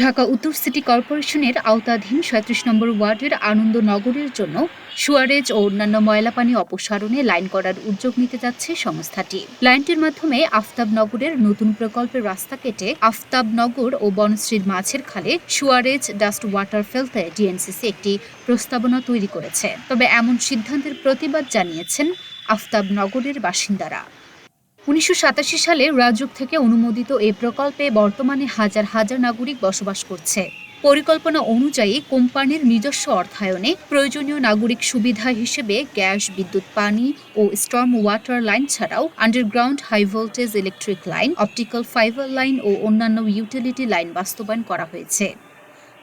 ঢাকা উত্তর সিটি কর্পোরেশনের আওতাধীন সাঁত্রিশ নম্বর ওয়ার্ডের আনন্দনগরের জন্য সুয়ারেজ ও অন্যান্য ময়লা পানি অপসারণে লাইন করার উদ্যোগ নিতে যাচ্ছে সংস্থাটি। লাইনটির মাধ্যমে আফতাবনগরের নতুন প্রকল্পের রাস্তা কেটে আফতাবনগর ও বনশ্রীর মাঝের খালে সুয়ারেজ ডাস্ট ওয়াটার ফেলতে ডিএনসিসি একটি প্রস্তাবনা তৈরি করেছে। তবে এমন সিদ্ধান্তের প্রতিবাদ জানিয়েছেন আফতাবনগরের বাসিন্দারা। উনিশশো সাতাশি সালে রাজুক থেকে অনুমোদিত এই প্রকল্পে বর্তমানে হাজার হাজার নাগরিক বসবাস করছে। পরিকল্পনা অনুযায়ী কোম্পানির নিজস্ব অর্থায়নে প্রয়োজনীয় নাগরিক সুবিধা হিসেবে গ্যাস, বিদ্যুৎ, পানি ও স্টর্ম ওয়াটার লাইন ছাড়াও underground high voltage electric line, optical fibre line ও অন্যান্য ইউটিলিটি লাইন বাস্তবায়ন করা হয়েছে।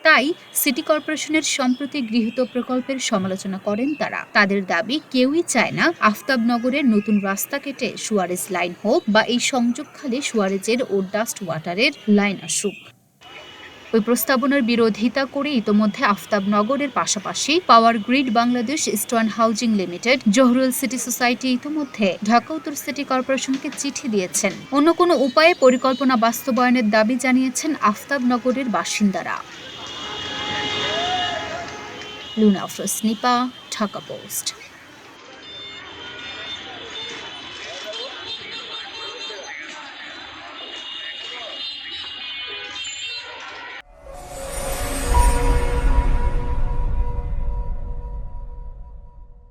তাই সিটি কর্পোরেশনের সম্প্রতি গৃহীত প্রকল্পের সমালোচনা করেন তারা। তাদের দাবি, কেউই চায় না আফতাবনগরের নতুন রাস্তা কেটে সুয়ারেজ লাইন হোক বা এই সংযোগখালে সুয়ারেজের ও ডাস্ট ওয়াটারের লাইন আসুক। ওই প্রস্তাবনার বিরোধিতা করে ইতোমধ্যে আফতাবনগরের পাশাপাশি power grid Bangladesh eastern housing limited, Jahurul city society ইতোমধ্যে ঢাকা উত্তর সিটি কর্পোরেশনকে চিঠি দিয়েছেন। অন্য কোনো উপায়ে পরিকল্পনা বাস্তবায়নের দাবি জানিয়েছেন আফতাবনগরের বাসিন্দারা। লুনা আফরোজ নিপা ঢাকা পোস্ট